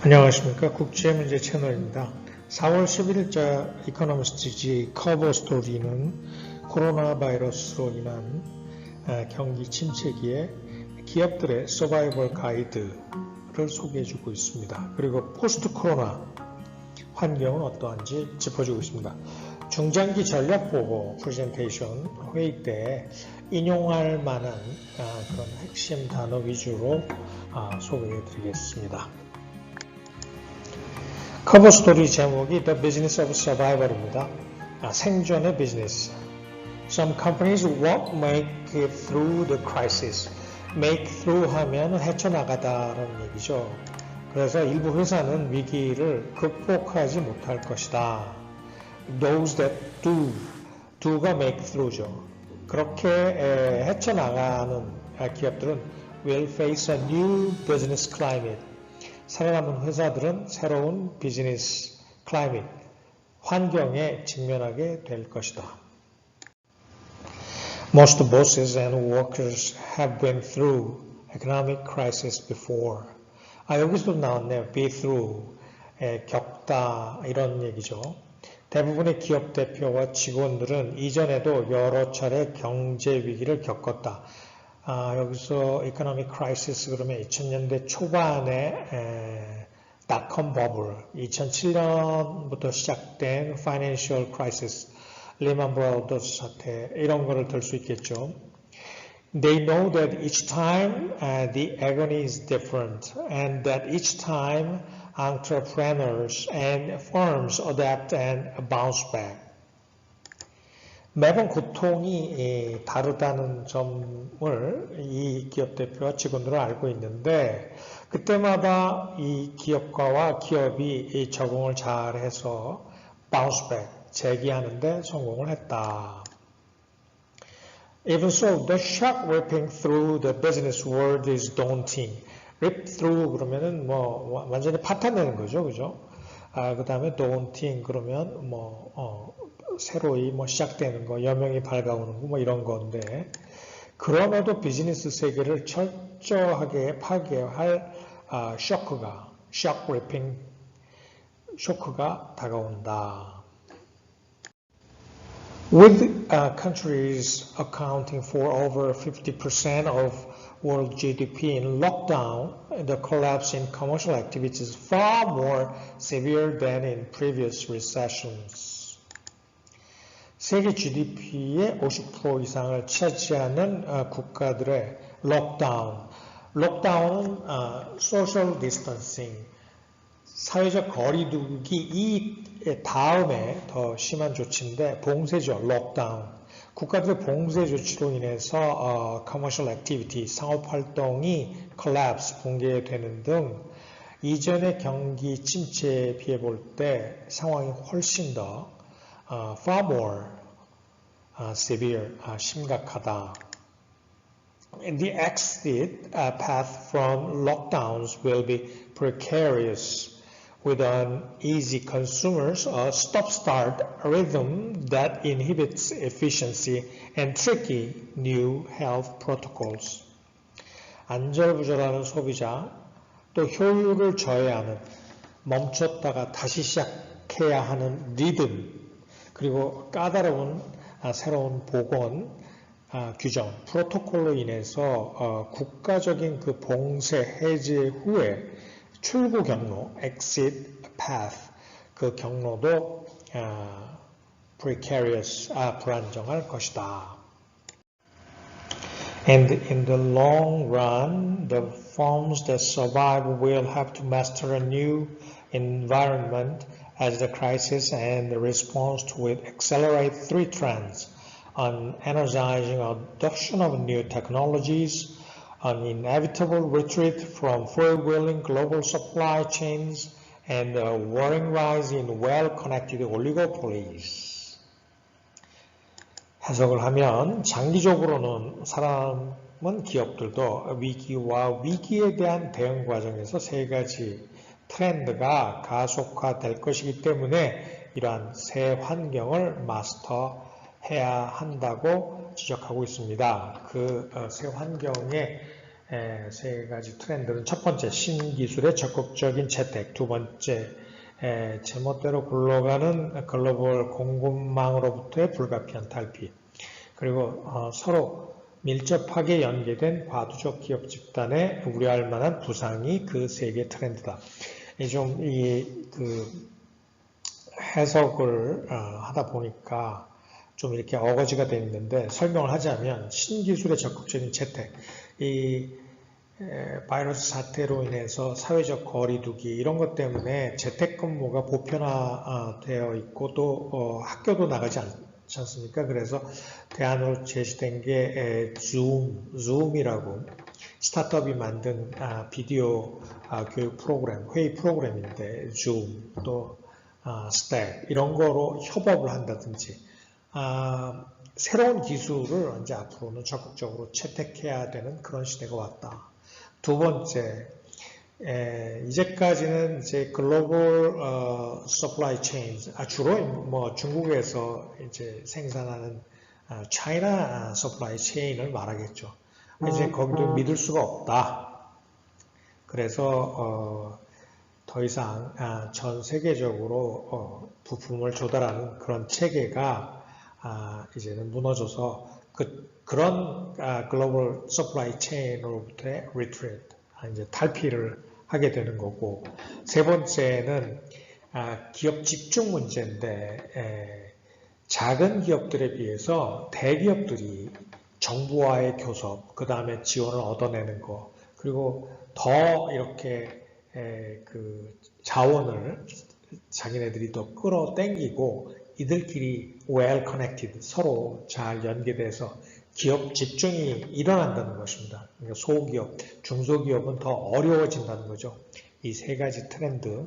안녕하십니까 국제문제 채널입니다. 4월 11일자 이코노미스트지 커버 스토리는 코로나 바이러스로 인한 아, 경기 침체기에 기업들의 서바이벌 가이드를 소개해주고 있습니다. 그리고 포스트 코로나 환경은 어떠한지 짚어주고 있습니다. 중장기 전략 보고 프레젠테이션 회의 때 인용할 만한 아, 그런 핵심 단어 위주로 아, 소개해 드리겠습니다. 커버 스토리 제목이 The Business of Survival입니다. 아, 생존의 비즈니스. Some companies won't make it through the crisis. make through 하면 헤쳐나가다라는 얘기죠. 그래서 일부 회사는 위기를 극복하지 못할 것이다. Those that do, do가 make through죠. 그렇게 헤쳐나가는 기업들은 will face a new business climate. 살아남은 회사들은 새로운 비즈니스 클라이밋, 환경에 직면하게 될 것이다. Most bosses and workers have been through economic crisis before. 아, 여기서도 나왔네요. be through, 에, 겪다, 이런 얘기죠. 대부분의 기업 대표와 직원들은 이전에도 여러 차례 경제 위기를 겪었다. 아, 여기서 economic crisis 그러면 2000년대 초반에 에, 닷컴 버블, 2007년부터 시작된 financial crisis, 리만 브라더스 사태 이런 거를 들 수 있겠죠. They know that each time uh, the agony is different and that each time entrepreneurs and firms adapt and bounce back. 매번 고통이 다르다는 점을 이 기업 대표와 직원들은 알고 있는데 그때마다 이 기업가와 기업이 적응을 잘해서 back, 재기하는데 성공을 했다. Even so, the shock ripping through the business world is daunting. rip through 그러면은 뭐 완전히 파탄내는 거죠, 그죠? 아, 그 다음에 daunting 그러면 뭐 어, 새로이 뭐 시작되는 거, 여명이 밝아오는 거 뭐 이런 건데 그럼에도 비즈니스 세계를 철저하게 파괴할 아, 쇼크가, shock ripping 쇼크가 다가온다. With uh, countries accounting for over 50% of world GDP in lockdown, the collapse in commercial activity is far more severe than in previous recessions. 세계 GDP의 50% 이상을 차지하는 어, 국가들의 록다운. 록다운은 어, social distancing, 사회적 거리두기 이 다음에 더 심한 조치인데 봉쇄죠. 록다운. 국가들의 봉쇄 조치로 인해서 어, commercial activity, 상업 활동이 collapse, 붕괴되는 등 이전의 경기 침체에 비해 볼 때 상황이 훨씬 더 어, far more 어, severe, 어, 심각하다. And the exit uh, path from lockdowns will be precarious. with an easy consumer's uh, stop-start rhythm that inhibits efficiency and tricky new health protocols. 안절부절하는 소비자, 또 효율을 저해하는 멈췄다가 다시 시작해야 하는 리듬, 그리고 까다로운 아, 새로운 보건 아, 규정, 프로토콜로 인해서 어, 국가적인 그 봉쇄 해제 후에 출구 경로, exit path, 그 경로도 어, precarious, 아, 불안정할 것이다. And in the long run, the firms that survive will have to master a new environment as the crisis and the response to it accelerate three trends on energizing adoption of new technologies, an inevitable retreat from freewheeling global supply chains, and a worrying rise in well-connected oligopolies. 해석을 하면 장기적으로는 사람은 기업들도 위기와 위기에 대한 대응 과정에서 세 가지 트렌드가 가속화될 것이기 때문에 이러한 새 환경을 마스터해야 한다고 지적하고 있습니다. 그 새 환경에 에, 세 가지 트렌드는 첫 번째 신기술의 적극적인 채택, 두 번째 에, 제멋대로 굴러가는 글로벌 공급망으로부터의 불가피한 탈피, 그리고 어, 서로 밀접하게 연계된 과도적 기업 집단에 우려할 만한 부상이 그 세계 트렌드다. 좀 이 그 해석을 어, 하다 보니까 좀 이렇게 어거지가 되어 있는데 설명을 하자면 신기술의 적극적인 재택, 이 바이러스 사태로 인해서 사회적 거리두기 이런 것 때문에 재택근무가 보편화되어 있고 또 어, 학교도 나가지 않, 지 않습니까? 그래서 대안으로 제시된 게 줌, 줌이라고 스타트업이 만든 아, 비디오 아, 교육 프로그램, 회의 프로그램인데 줌, 또 아, 스택 이런 거로 협업을 한다든지 새로운 기술을 이제 앞으로는 적극적으로 채택해야 되는 그런 시대가 왔다. 두 번째, 에, 이제까지는 이제 글로벌 어, 서플라이 체인, 아, 주로 뭐 중국에서 이제 생산하는 아, 차이나 서플라이 체인을 말하겠죠. 이제 음, 거기도 음. 믿을 수가 없다. 그래서 어, 더 이상 아, 전 세계적으로 어, 부품을 조달하는 그런 체계가 아, 이제는 무너져서 그, 그런 아, 글로벌 서플라이 체인으로부터의 리트레이트, 이제 탈피를 하게 되는 거고 세 번째는 아, 기업 집중 문제인데 작은 기업들에 비해서 대기업들이 정부와의 교섭, 그 다음에 지원을 얻어내는 거, 그리고 더 이렇게 그 자원을 자기네들이 더 끌어당기고 이들끼리 well connected, 서로 잘 연계돼서 기업 집중이 일어난다는 것입니다. 그러니까 소기업, 중소기업은 더 어려워진다는 거죠. 이 세 가지 트렌드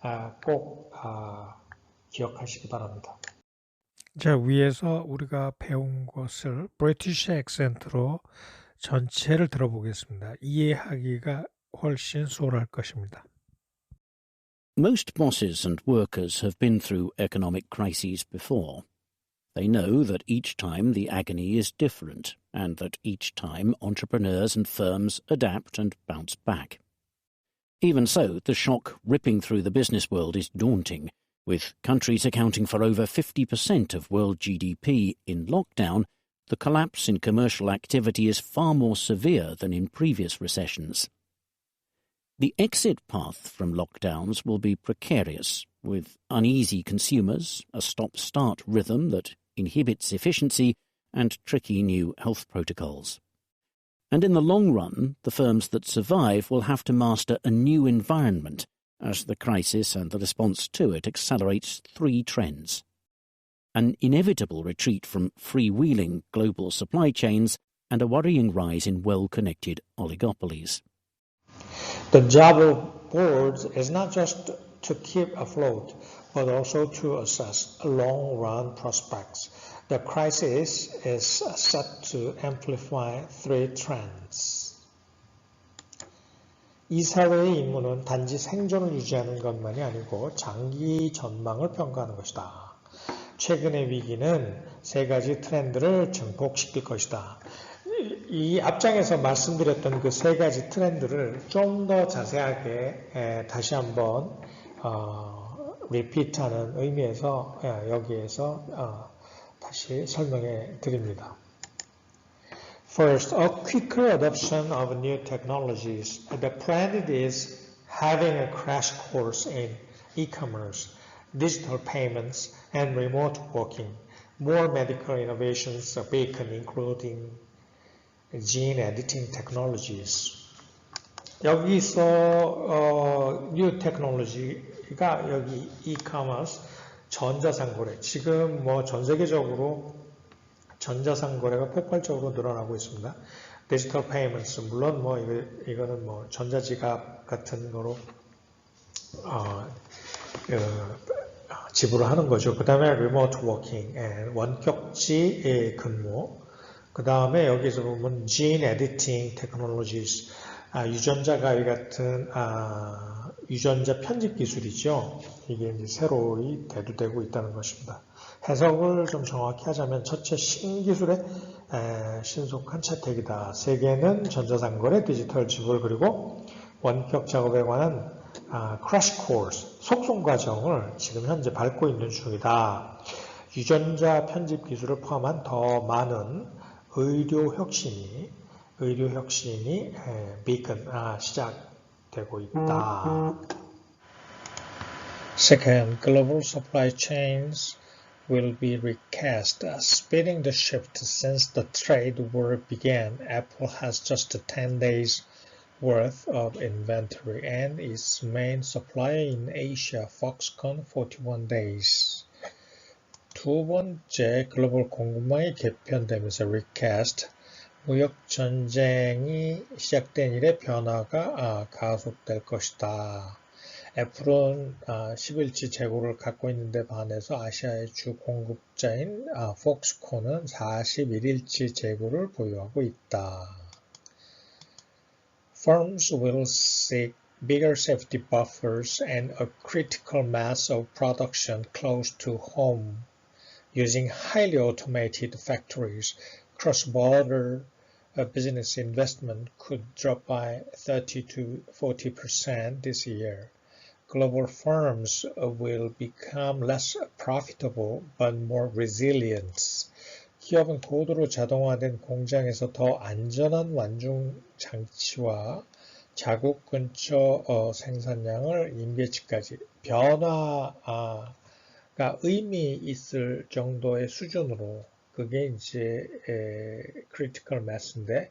아, 꼭 아, 기억하시기 바랍니다. 자, 위에서 우리가 배운 것을 브리티시 액센트로 전체를 들어보겠습니다. 이해하기가 훨씬 수월할 것입니다. Most bosses and workers have been through economic crises before. They know that each time the agony is different, and that each time entrepreneurs and firms adapt and bounce back. Even so, the shock ripping through the business world is daunting, with countries accounting for over 50% of world GDP in lockdown. The collapse in commercial activity is far more severe than in previous recessions. The exit path from lockdowns will be precarious, with uneasy consumers, a stop start rhythm that inhibits efficiency, and tricky new health protocols. And in the long run, the firms that survive will have to master a new environment as the crisis and the response to it accelerates three trends. An inevitable retreat from freewheeling global supply chains and a worrying rise in well connected oligopolies. The job of boards is not just to keep afloat, but also to assess long-run prospects. The crisis is set to amplify three trends. 이 사회의 임무는 단지 생존을 유지하는 것만이 아니고 장기 전망을 평가하는 것이다. 최근의 위기는 세 가지 트렌드를 증폭시킬 것이다. 이 앞장에서 말씀드렸던 그 세 가지 트렌드를 좀 더 자세하게 다시 한번 어, 리피트하는 의미에서 여기에서 어, 다시 설명해 드립니다. First, a quicker adoption of new technologies. The plan is having a crash course in e-commerce, digital payments, and remote working. More medical innovations are beacon, including gene editing technologies. 여기서 어, new technology가 여기 e-commerce 전자상거래 지금 뭐 전 세계적으로 전자상 거래가 폭발적으로 늘어나고 있습니다. 디지털 페이먼트 물론 뭐 이거, 이거는 뭐 전자지갑 같은 거로 어, 어, 지불을 거죠. 그 다음에 리모트 워킹, 원격지 근무, 그 다음에 여기서 보면 editing technologies, 아, 유전자 가위 같은 아, 유전자 편집 기술이죠. 이게 이제 새로이 대두되고 있다는 것입니다. 해석을 좀 정확히 하자면 첫째 신기술의 에, 신속한 채택이다. 세계는 전자상거래, 디지털 지불 그리고 원격 작업에 관한 아, 크래시 코스, 속성 과정을 지금 현재 밟고 있는 중이다. 유전자 편집 기술을 포함한 더 많은 의료 혁신이 의료 혁신이 비건 아, 시작 되고 있다. Second, global supply chains will be recast, speeding the shift since the trade war began. Apple has just 10 days worth of inventory and its main supplier in Asia, Foxconn, 41 days. 두 번째 글로벌 공급망이 개편되면서 recast, 무역 전쟁이 시작된 이래 변화가 가속될 것이다. 애플은 11치 재고를 갖고 있는데 반해서 아시아의 주 공급자인 폭스콘은 41일치 재고를 보유하고 있다. Firms will seek bigger safety buffers and a critical mass of production close to home using highly automated factories. Cross-border business investment could drop by 30 to 40 percent this year. global firms will become less profitable but more resilient. 기업은 고도로 자동화된 공장에서 더 안전한 완중 장치와 자국 근처 어, 생산량을 임계치까지 변화가 의미 있을 정도의 수준으로 그게 이제 크리티컬 매스인데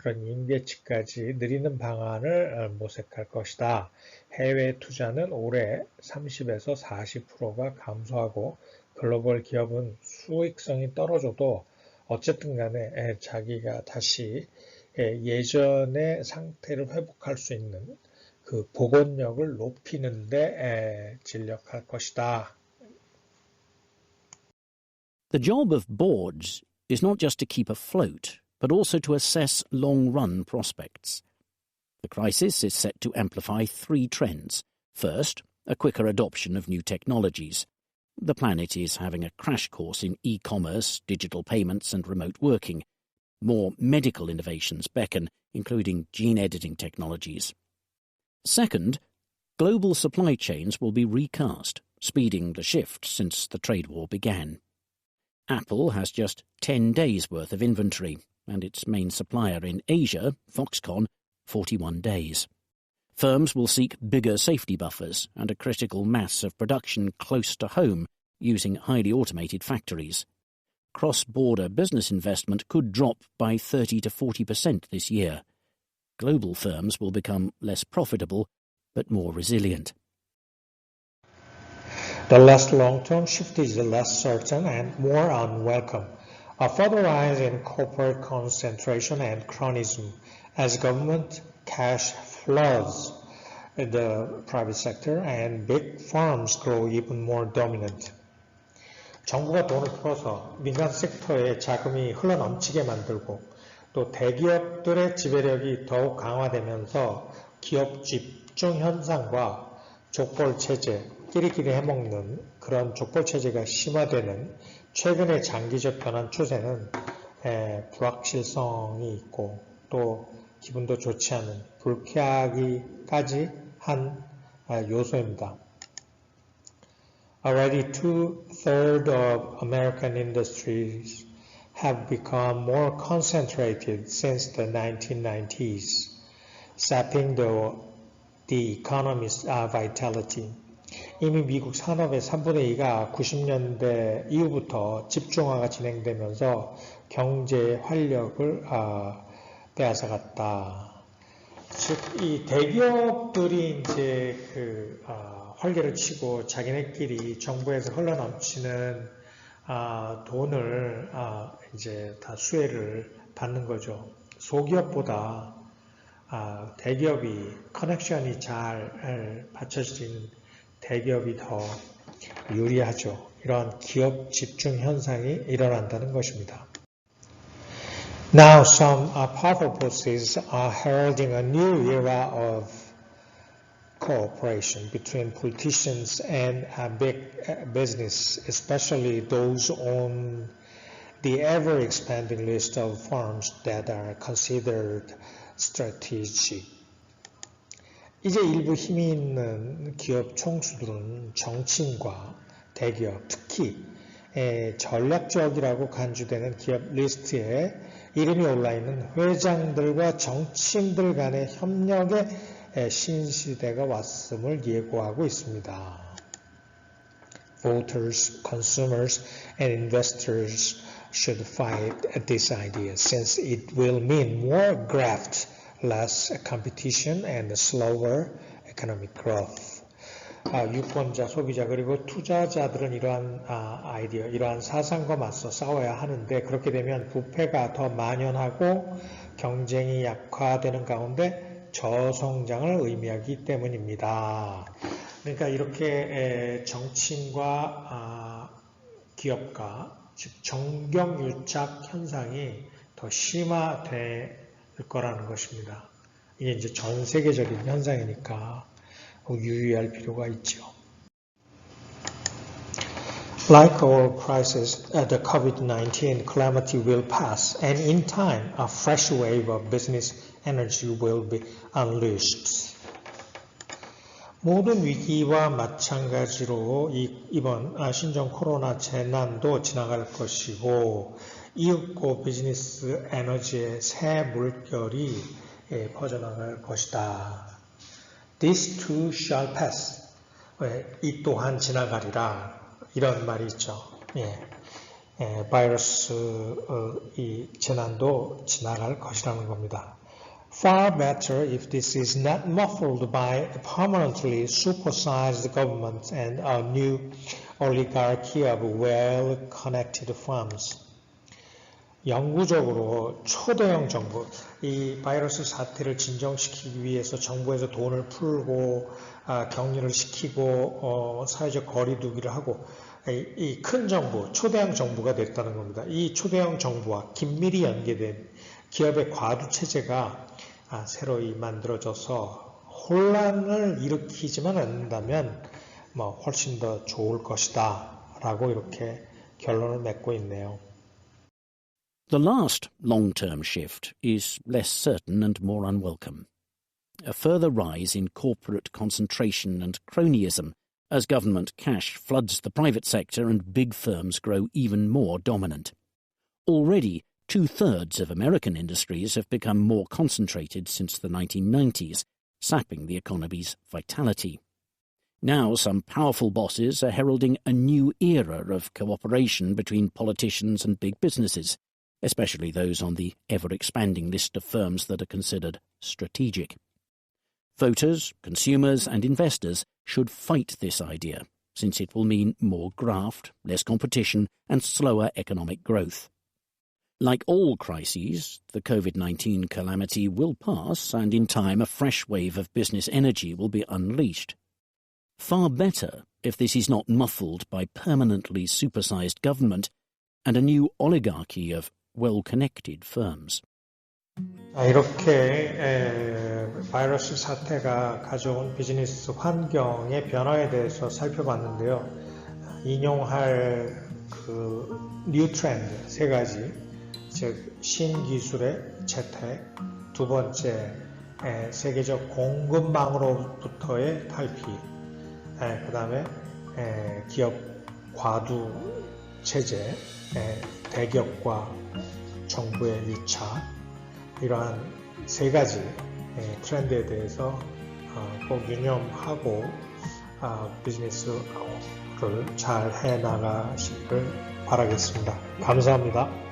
그런 임계치까지 늘리는 방안을 어, 모색할 것이다. 해외 투자는 올해 30에서 40%가 감소하고 글로벌 기업은 수익성이 떨어져도 어쨌든 간에 자기가 다시 예전의 상태를 회복할 수 있는 그 복원력을 높이는데 진력할 것이다. The job of boards is not just to keep afloat, but also to assess long-run prospects. The crisis is set to amplify three trends. First, a quicker adoption of new technologies. The planet is having a crash course in e-commerce, digital payments and remote working. More medical innovations beckon, including gene editing technologies. Second, global supply chains will be recast, speeding the shift since the trade war began. Apple has just 10 days' worth of inventory, and its main supplier in Asia, Foxconn, 41 days. Firms will seek bigger safety buffers and a critical mass of production close to home using highly automated factories. Cross-border business investment could drop by 30 to 40% this year. Global firms will become less profitable but more resilient. The last long-term shift is less certain and more unwelcome. A further rise in corporate concentration and cronyism as government cash floods the private sector and big firms grow even more dominant. 정부가 돈을 풀어서 민간 섹터에 자금이 흘러넘치게 만들고 또 대기업들의 지배력이 더욱 강화되면서 기업 집중 현상과 족벌 체제, 끼리끼리 해먹는 그런 족벌 체제가 심화되는 최근의 장기적 변환 추세는 불확실성이 있고 또 기분도 좋지 않은 불쾌하기까지 한 요소입니다. Already two-thirds of American industries have become more concentrated since the 1990s, sapping the, the economy's uh, vitality. 이미 미국 산업의 3분의 2가 90년대 이후부터 집중화가 진행되면서 경제의 활력을 아, 빼앗아갔다. 즉, 이 대기업들이 이제 그 아, 활개를 치고 자기네끼리 정부에서 흘러넘치는 아, 돈을 아, 이제 다 수혜를 받는 거죠. 소기업보다 아, 대기업이 커넥션이 잘 받쳐지는 대기업이 더 유리하죠. 이러한 기업 집중 현상이 일어난다는 것입니다. Now some uh, powerful forces are heralding a new era of cooperation between politicians and uh, big uh, business, especially those on the ever expanding list of firms that are considered strategic. 이제 일부 힘이 있는 기업 총수들은 정치인과 대기업, 특히 에, 전략적이라고 간주되는 기업 리스트에 이름이 올라 있는 회장들과 정치인들 간의 협력에 에, 신시대가 왔음을 예고하고 있습니다. Voters, consumers, and investors should fight this idea since it will mean more graft, less competition, and slower economic growth. 아, 유권자, 소비자 그리고 투자자들은 이러한 아, 아이디어, 이러한 사상과 맞서 싸워야 하는데 그렇게 되면 부패가 더 만연하고 경쟁이 약화되는 가운데 저성장을 의미하기 때문입니다. 그러니까 이렇게 정치인과 아, 기업가, 즉 정경유착 현상이 더 심화될 거라는 것입니다. 이게 이제 전 세계적인 현상이니까 유의할 필요가 있죠. Like all crises, uh, the COVID-19 calamity will pass, and in time, a fresh wave of business energy will be unleashed. 모든 위기와 마찬가지로 이, 이번 신종 코로나 재난도 지나갈 것이고 이윽고 비즈니스 에너지의 새 물결이 퍼져나갈 것이다. This too shall pass. 이 또한 지나가리라. 이런 말이 있죠. 예. 예, 바이러스 어, 이 재난도 지나갈 것이라는 겁니다. Far better if this is not muffled by a permanently supersized government and a new oligarchy of well-connected firms. 영구적으로 초대형 정부, 이 바이러스 사태를 진정시키기 위해서 정부에서 돈을 풀고 아, 격리를 시키고 어, 사회적 거리두기를 하고 이큰 정부, 초대형 정부가 됐다는 겁니다. 이 초대형 정부와 긴밀히 연계된 기업의 과두 체제가 아, 새로이 만들어져서 혼란을 일으키지만 않는다면 뭐 훨씬 더 좋을 것이다 라고 이렇게 결론을 맺고 있네요. The last long-term shift is less certain and more unwelcome. A further rise in corporate concentration and cronyism as government cash floods the private sector and big firms grow even more dominant. Already, two thirds of American industries have become more concentrated since the 1990s, sapping the economy's vitality. Now, some powerful bosses are heralding a new era of cooperation between politicians and big businesses, especially those on the ever expanding list of firms that are considered strategic. Voters, consumers, and investors should fight this idea, since it will mean more graft, less competition, and slower economic growth. Like all crises, the COVID 19 calamity will pass, and in time a fresh wave of business energy will be unleashed. Far better if this is not muffled by permanently supersized government and a new oligarchy of well connected firms. 이렇게 에, 바이러스 사태가 가져온 비즈니스 환경의 변화에 대해서 살펴봤는데요. 인용할 그 뉴 트렌드 세 가지, 즉 신기술의 채택, 두 번째 에, 세계적 공급망으로부터의 탈피, 그 다음에 기업 과두 체제, 대기업과 정부의 유착, 이러한 세 가지 트렌드에 대해서 꼭 유념하고 비즈니스 를 잘 해나가시기를 바라겠습니다. 감사합니다.